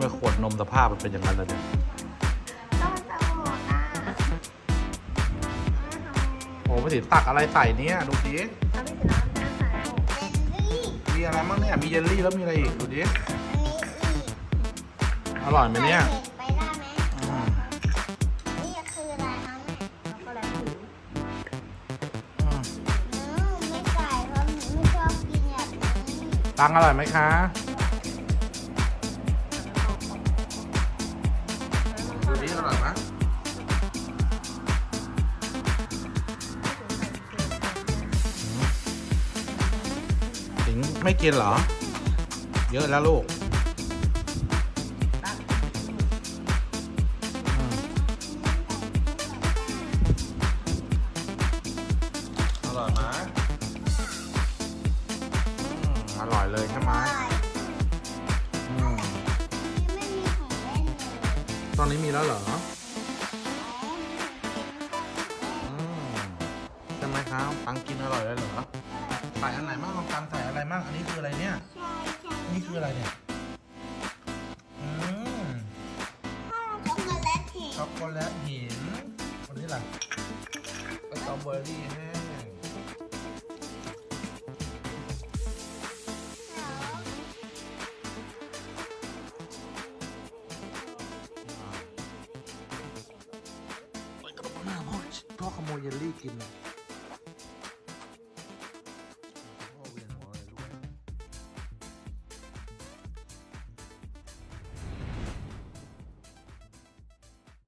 มสภาพมันเป็นอย่างนั้นเลยเนี่ยก็มันจะหมดอะโอ้พี่สิตักอะไรใส่เนี่ยดูดิเอาไปถึงน้ำน้ำใส่เจลลี่มีอะไรบ้างเนี่ยมีเยลลี่แล้วมีอะไรอีกดูดิอันนี้อีกอร่อยไหมเนี่ยใส่เผ็ดไปได้ไหมอืมนี่คืออะไรคะแม่ช็อกโกแลตผิวอืมอืมไม่ใส่เพราะไม่ชอบกินแบบนี้ตังอร่อยไหมคะ ดูดิอร่อยไหมถิงไม่กินเหรอ เยอะแล้วลูกอืมอร่อยไหมอืมอร่อยเลยใช่ไหม ตอนนี้มีแล้วเหรออ๋ออืมใช่ไหมครับปังกินอร่อยเลยเหรอใส่อันไหนบ้างลองกันใส่อะไรบ้างอันนี้คืออะไรเนี่ยใช่ใช่นี่คืออะไรเนี่ยอืมช็อกโกแลตเห็นช็อกโกแลตหินวันนี้ล่ะสตรอเบอรี่แห้ งพ่อขโมยเยลลี่กิน